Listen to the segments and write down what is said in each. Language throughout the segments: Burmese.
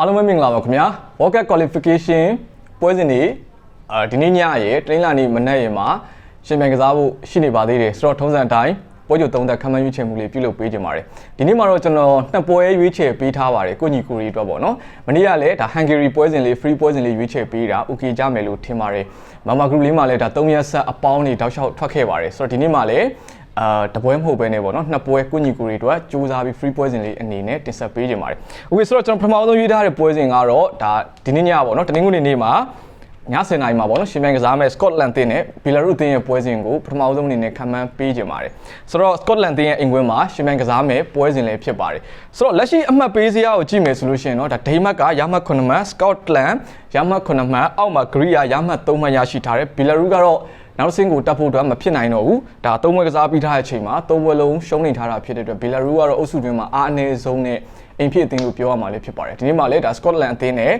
အားလုံးပဲမင်္ဂလာပါခင်ဗျာ World Cup qualification ပွဲစဉ်တွေအာဒီနေ့ညရေတနင်္လာနေ့မနက်ရေမှာရှင်ပြိုင်ကစားဖို့ရှိနေပါသေးတယ်ဆိုတော့ထုံးစံအတိုင်းပွဲကြိုသုံးသက်ခံမှန်းရွေးချယ်မှုလေးပြုလုပ်ပေးကြပါတယ်ဒီနေ့မှာတော့ကျွန်တော်နှစ်ပွဲရွေးချယ်ပေးထားပါတယ်ကိုညီကိုရီအတွက်ပေါ့နော်မနေ့ကလည်းဒါ Hungary ပွဲစဉ်လေး free ပွဲစဉ်လေးရွေးချယ်ပေးတာ okay ကြမယ်လို့ထင်ပါတယ်မမ group လေးမှာလည်းဒါ3ရက်ဆက်အပေါင်းတွေတောက်လျှောက်ထွက်ခဲ့ပါတယ်ဆိုတော့ဒီနေ့မှာလည်း အာတပွဲမဟုတ်ပဲねပေါ့နော်နှစ်ပွဲကုညီကူတွေအတွက်စူးစမ်းပြီး free ပွဲစဉ်လေးအနေနဲ့တင်ဆက်ပေးကြပါတယ်။ Okay ဆိုတော့ကျွန်တော်ပထမဆုံးရွေးထားတဲ့ပွဲစဉ်ကတော့ဒါဒီနေ့ညပေါ့နော်တနင်္ဂနွေနေ့မှာည7:00နာရီမှာပေါ့နော်ရှင်ပြိုင်ကစားမဲ့ Scotland တင်းနဲ့ Belarus တင်းရဲ့ပွဲစဉ်ကိုပထမဆုံးအနေနဲ့ခံမှန်းပေးကြပါတယ်။ဆိုတော့ Scotland တင်းရဲ့အိမ်ကွင်းမှာရှင်ပြိုင်ကစားမဲ့ပွဲစဉ်လည်းဖြစ်ပါတယ်။ဆိုတော့လက်ရှိအမှတ်ပေးစရာကိုကြည့်မယ်ဆိုလို့ရှိရင်တော့ဒါဒိမတ်ကရမှတ်9မှတ် Scotland ရမှတ်9မှတ်အောက်မှာ Greece ရမှတ်3မှတ်ရရှိထားတယ်။ Belarus ကတော့ နောက်ဆင်းကိုတက်ဖို့အတွက်မဖြစ်နိုင်တော့ဘူးဒါသုံးပွဲကစားပြီးထားတဲ့အချိန်မှာသုံးပွဲလုံးရှုံးနေထားတာဖြစ်တဲ့အတွက်ဘီလာရူကတော့အုပ်စုတွင်းမှာအားအနည်းဆုံးနဲ့အိမ်ဖြစ်အသင်းလို့ပြောရမှာလည်းဖြစ်ပါတယ်ဒီနေ့မှာလည်းဒါစကော့တလန်အသင်းနဲ့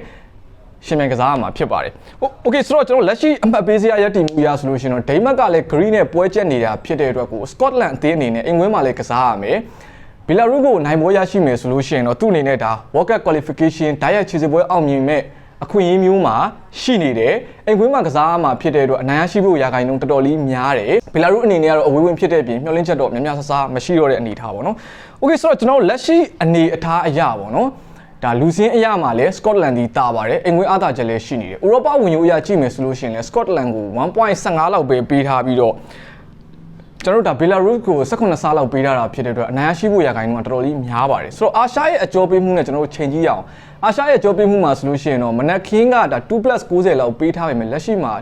ရှင်မြန်ကစားရမှာဖြစ်ပါတယ်။โอเคဆိုတော့ကျွန်တော်လက်ရှိအမှတ်ပေးစရာရည်တည်မှုရဆိုလို့ရှိရင်တော့ဒိမတ်ကလည်း green နဲ့ပွဲချက်နေတာဖြစ်တဲ့အတွက်ကို Scotland အသင်းအနေနဲ့အင်္ဂွင်းမှာလည်းကစားရမယ်။ဘီလာရူကိုနိုင်ပွဲရရှိမယ်ဆိုလို့ရှိရင်တော့သူ့အနေနဲ့ဒါ World Cup qualification တိုက်ရိုက်ခြေစစ်ပွဲအောင်မြင်မဲ့ အခွင့်အရေးမျိုးမှာရှိနေတယ်အိမ်ကွင်းမှာကစားမှာဖြစ်တဲ့အတွက်အနိုင်ရရှိဖို့ရာခိုင်နှုန်းတော်တော်လေးများတယ်ဘီလာရုအနေနဲ့ကတော့အဝေးဝင်ဖြစ်တဲ့ပြင်မျှော်လင့်ချက်တော့များများဆဆမရှိတော့တဲ့အနေအထားပေါ့နော်โอเคဆိုတော့ကျွန်တော်လက်ရှိအနေအထားအရာပေါ့နော်ဒါလူစင်းအရာမှာလဲစကော့တလန်ဒီတာပါတယ်အိမ်ကွင်းအားသာချက်လည်းရှိနေတယ်ဥရောပဝင်ယူအရာကြည့်မယ်ဆိုလို့ရှိရင်လဲစကော့တလန်ကို1.15လောက်ပဲပေးထားပြီးတော့ ကျွန်တော်တို့ဒါဘီလာရုစ်ကို18ဆားလောက်ပေးထားတာဖြစ်တဲ့အတွက်အနိုင်ရရှိဖို့ရာခိုင်နှုန်းကတော်တော်လေးများပါတယ်ဆိုတော့အာရှရဲ့အကျော်ပေးမှုနဲ့ကျွန်တော်တို့ချိန်ကြည့်ရအောင်အာရှရဲ့အကျော်ပေးမှုမှာဆိုလို့ရှိရင်တော့မနက်ခင်းကဒါ 2+90 လောက်ပေးထားပေမဲ့လက်ရှိမှာ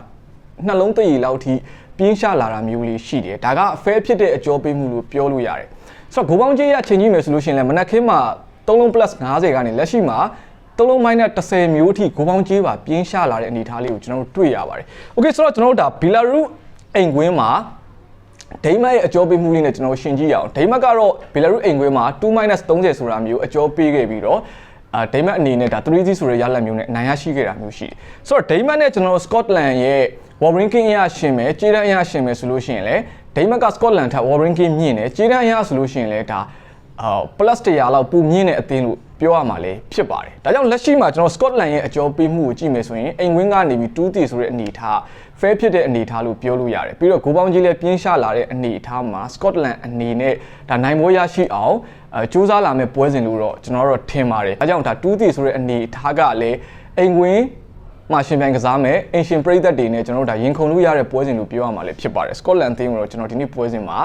နှလုံးတရည်လောက်ထိပြင်းရှလာတာမျိုးလေးရှိတယ်ဒါကအဖဲဖြစ်တဲ့အကျော်ပေးမှုလို့ပြောလို့ရတယ်ဆိုတော့ဂိုးပေါင်းကြီးရချိန်ကြည့်မယ်ဆိုလို့ရှိရင်လည်းမနက်ခင်းမှာ3လုံး +50 ကနေလက်ရှိမှာတလုံးမိုင်းနဲ့30မျိုးအထိဂိုးပေါင်းကြီးပါပြင်းရှလာတဲ့အနေအထားလေးကိုကျွန်တော်တို့တွေ့ရပါတယ်။ Okay ဆိုတော့ကျွန်တော်တို့ဒါဘီလာရုအိမ်ကွင်းမှာ ဒိမတ်ရဲ့အကျော်ပေးမှုလေးနဲ့ကျွန်တော်ရှင်းကြည့်ရအောင်ဒိမတ်ကတော့ဘီလာရုအိမ်ကွင်းမှာ2-30ဆိုတာမျိုးအကျော်ပေးခဲ့ပြီးတော့အာဒိမတ်အနေနဲ့ဒါ3-0ဆိုတဲ့ရလဒ်မျိုးနဲ့အနိုင်ရရှိခဲ့တာမျိုးရှိတယ်ဆိုတော့ဒိမတ်နဲ့ကျွန်တော်စကော့တလန်ရဲ့ Warren King အရရှင်မယ်ကြေးတန်းအရရှင်မယ်ဆိုလို့ရှိရင်လေဒိမတ်ကစကော့တလန်ထက် Warren King မြင့်တယ်ကြေးတန်းအရဆိုလို့ရှိရင်လေဒါအာ plus 100လောက်ပိုမြင့်တဲ့အသင်းလို့ ပြောရမှာလေဖြစ်ပါတယ်။ဒါကြောင့်လက်ရှိမှာကျွန်တော် Scotland ရဲ့အကျော်ပေးမှုကိုကြည့်မယ်ဆိုရင်အိမ်ဝင်းကနေပြီး2တီဆိုတဲ့အနေအထား fair ဖြစ်တဲ့အနေအထားလို့ပြောလို့ရတယ်။ပြီးတော့ဂိုးပေါင်းကြီးလည်းပြင်းရှလာတဲ့အနေအထားမှာ Scotland အနေနဲ့ဒါနိုင်ပွဲရရှိအောင်အဲစူးစမ်းလာမဲ့ပွဲစဉ်လို့တော့ကျွန်တော်တို့ထင်ပါတယ်။အဲကြောင့်ဒါ2တီဆိုတဲ့အနေအထားကလည်းအိမ်ဝင်း မှာရှင်ပြိုင်ကစားမယ်အင်ရှင်ပရိသတ်တွေနဲ့ကျွန်တော်တို့ဒါရင်ခုန်လို့ရတဲ့ပွဲစဉ်လို့ပြောရမှာလည်းဖြစ်ပါတယ်စကော့တလန်တင်းကိုတော့ကျွန်တော်ဒီနေ့ပွဲစဉ်မှာ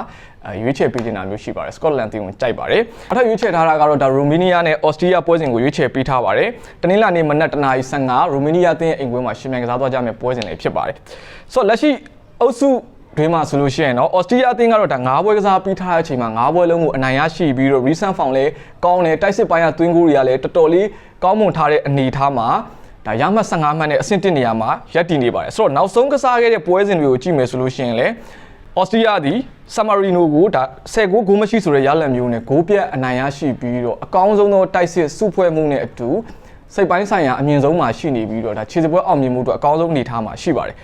ရွေးချယ်ပေးနေတာမျိုးရှိပါတယ်စကော့တလန်တင်းကိုကြိုက်ပါတယ်အထက်ရွေးချယ်ထားတာကတော့ဒါရိုမေးနီးယားနဲ့အော်စတြီးယားပွဲစဉ်ကိုရွေးချယ်ပေးထားပါတယ်တနင်္လာနေ့မနက်တနာရီ15ရိုမေးနီးယားတင်းရဲ့အိမ်ကွင်းမှာရှင်ပြိုင်ကစားသွားကြမယ့်ပွဲစဉ်လေးဖြစ်ပါတယ်ဆိုတော့လက်ရှိအုပ်စုတွင်းမှာဆိုလို့ရှိရင်တော့အော်စတြီးယားအသင်းကတော့ဒါ၅ပွဲကစားပြီးထားတဲ့အချိန်မှာ၅ပွဲလုံးကိုအနိုင်ရရှိပြီးတော့ recent form လည်းကောင်းတယ်တိုက်စစ်ပိုင်းကသွင်းကိုတွေကလည်းတော်တော်လေးကောင်းမွန်ထားတဲ့အနေအထားမှာ ဒါရမှတ်15မှတ်နဲ့အဆင့်1နေရာမှာရပ်တည်နေပါတယ်ဆိုတော့နောက်ဆုံးကစားခဲ့တဲ့ပွဲစဉ်တွေကိုကြည့်မယ်ဆိုလို့ရှိရင်လည်းအော်စတြီးယားသည်ဆာမာရီနိုကိုဒါ10ဂိုးဂိုးမရှိဆိုတဲ့ရလဒ်မျိုးနဲ့ဂိုးပြတ်အနိုင်ရရှိပြီးတော့အကောင်းဆုံးသောတိုက်စစ်စုဖွဲ့မှုနဲ့အတူစိတ်ပိုင်းဆိုင်ရာအမြင့်ဆုံးမှာရှိနေပြီးတော့ဒါခြေစပွဲအောင်မြင်မှုအတွက်အကောင်းဆုံးအနေအထားမှာရှိပါတယ်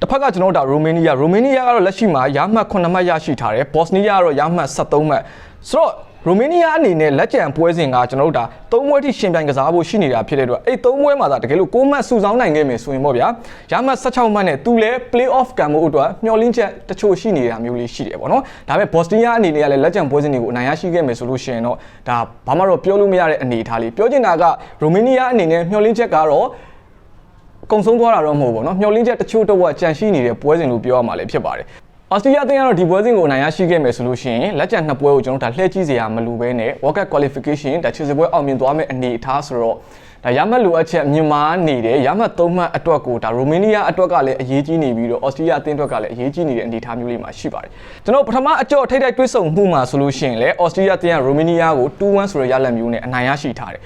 တစ်ဖက်ကကျွန်တော်တို့ဒါရိုမေးနီးယားရိုမေးနီးယားကတော့လက်ရှိမှာရမှတ်9မှတ်ရရှိထားတယ်ဘော့စနီးယားကတော့ရမှတ်73မှတ်ဆိုတော့ ရိုမေးနီးယားအနေနဲ့လက်ကျန်ပွဲစဉ်ကကျွန်တော်တို့ဒါ၃ပွဲထိရှင်ပြိုင်ကစားဖို့ရှိနေတာဖြစ်တဲ့အတွက်အဲ့၃ပွဲမှာသာတကယ်လို့6မှတ်စုဆောင်းနိုင်ခဲ့မယ်ဆိုရင်ပေါ့ဗျာရမှတ်16မှတ်နဲ့သူလည်း play off ကံမှုအတွက်မျှော်လင့်ချက်တချို့ရှိနေတာမျိုးလေးရှိတယ်ပေါ့နော်ဒါပေမဲ့ဘော့စနီးယားအနေနဲ့ကလည်းလက်ကျန်ပွဲစဉ်တွေကိုအနိုင်ရရှိခဲ့မယ်ဆိုလို့ရှိရင်တော့ဒါဘာမှတော့ပြောလို့မရတဲ့အနေအထားလေးပြောချင်တာကရိုမေးနီးယားအနေနဲ့မျှော်လင့်ချက်ကတော့ကုံဆုံးသွားတာတော့မဟုတ်ဘူးเนาะမျောလင်းချက်တချို့တော့ကြန့်ရှိနေတဲ့ပွဲစဉ်လို့ပြောရမှာလည်းဖြစ်ပါတယ် အော်စတြီးယားအသင်းကတော့ဒီပွဲစဉ်ကိုနိုင်ရရှိခဲ့မယ်ဆိုလို့ရှိရင်လက်ကျန်နှစ်ပွဲကိုကျွန်တော်တို့ဒါလှည့်ကြည့်စရာမလိုဘဲနဲ့ World Cup qualification ဒါချစ်စပွဲအောင်မြင်သွားမယ့်အနေအထားဆိုတော့ဒါရမှတ်လိုအပ်ချက်မြန်မာနေတယ်ရမှတ်သုံးမှတ်အတွက်ကိုဒါရိုမေးနီးယားအတွက်ကလည်းအရေးကြီးနေပြီးတော့အော်စတြီးယားအသင်းအတွက်ကလည်းအရေးကြီးနေတဲ့အနေအထားမျိုးလေးမှာရှိပါတယ်ကျွန်တော်ပထမအကြော့ထိတ်ထိတ်တွဲဆုံမှုမှာဆိုလို့ရှိရင်လည်းအော်စတြီးယားအသင်းကရိုမေးနီးယားကို2-1ဆိုတဲ့ရလဒ်မျိုးနဲ့အနိုင်ရရှိထားတယ်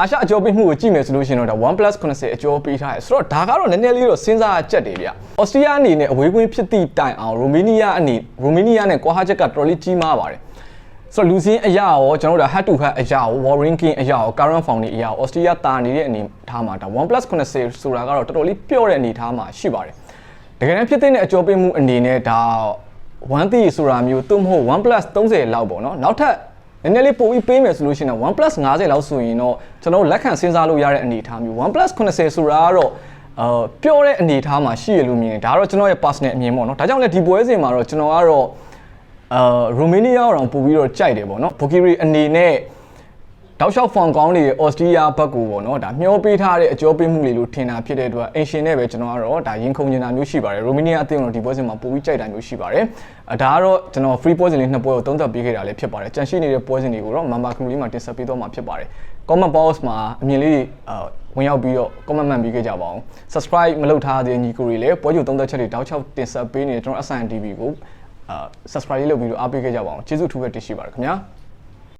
အာရှအကျော်ပေးမှုကိုကြည့်မယ်ဆိုလို့ရှိရင်တော့ဒါ 1+80 အကျော်ပေးထားတယ်ဆိုတော့ဒါကတော့နည်းနည်းလေးတော့စဉ်းစားချက်တွေဗျ။အော်စတြီးယားအနေနဲ့အဝေးကွင်းဖြစ်သည့်တိုင်အောင်ရိုမေးနီးယားအနေရိုမေးနီးယားနဲ့ကွာဟာချက်ကတော်တော်လေးကြီးမားပါတယ်။ဆိုတော့လူစင်းအရာရောကျွန်တော်တို့ဒါ head to head အရာရော Warren King အရာရော current form တွေအရာရော Australia တာနေတဲ့အနေထားမှာဒါ 1+80 ဆိုတာကတော့တော်တော်လေးပြော့တဲ့အနေထားမှာရှိပါတယ်။တကယ်တမ်းဖြစ်တဲ့အကျော်ပေးမှုအနေနဲ့ဒါ1 3ဆိုတာမျိုးသို့မဟုတ် 1+30 လောက်ပေါ့နော်။နောက်ထပ် နည်းနည်းလေးပိုပြီးပေးမယ်ဆိုလို့ရှိရင်တော့ OnePlus 50လောက်ဆိုရင်တော့ကျွန်တော်တို့လက်ခံစဉ်းစားလို့ရတဲ့အနေအထားမျိုး OnePlus 80ဆိုတာကတော့အာပြောတဲ့အနေအထားမှာရှိရလို့မြင်တယ်ဒါကတော့ကျွန်တော်ရဲ့ personal အမြင်ပေါ့နော်ဒါကြောင့်လည်းဒီပွဲစဉ်မှာတော့ကျွန်တော်ကတော့အာရိုမေးနီးယားအောင်ပို့ပြီးတော့ကြိုက်တယ်ပေါ့နော်ဘိုကီရီအနေနဲ့ တောက်လျှောက်ဖောင်ကောင်းတွေအော်စတြီးယားဘက်ကိုပေါ့နော်ဒါမျောပေးထားတဲ့အကျော်ပေးမှုလေးလို့ထင်တာဖြစ်တဲ့အတွက်အင်ရှင်နဲ့ပဲကျွန်တော်ကတော့ဒါရင်ခုန်နေတာမျိုးရှိပါတယ်ရိုမေးနီးယားအသင်းကတော့ဒီပွဲစဉ်မှာပို့ပြီးကြိုက်တာမျိုးရှိပါတယ်အဲဒါကတော့ကျွန်တော် free ပွဲစဉ်လေးနှစ်ပွဲကိုသုံးသပ်ပေးခဲ့တာလည်းဖြစ်ပါတယ်ကြန့်ရှိနေတဲ့ပွဲစဉ်တွေကိုတော့ Mamba Crew လေးမှာတင်ဆက်ပေးတော့မှာဖြစ်ပါတယ် comment box မှာအမြင်လေးအာဝင်ရောက်ပြီးတော့ comment မှန်ပေးခဲ့ကြပါအောင် subscribe မလုပ်ထားတဲ့ညီကိုတွေလည်းပွဲကြိုသုံးသက်ချက်တွေတောက်ချောက်တင်ဆက်ပေးနေတဲ့ကျွန်တော် SN TV ကိုအာ subscribe လေးလုပ်ပြီးတော့အားပေးခဲ့ကြပါအောင်ကျေးဇူးအထူးပဲတင်ရှိပါတယ်ခင်ဗျာ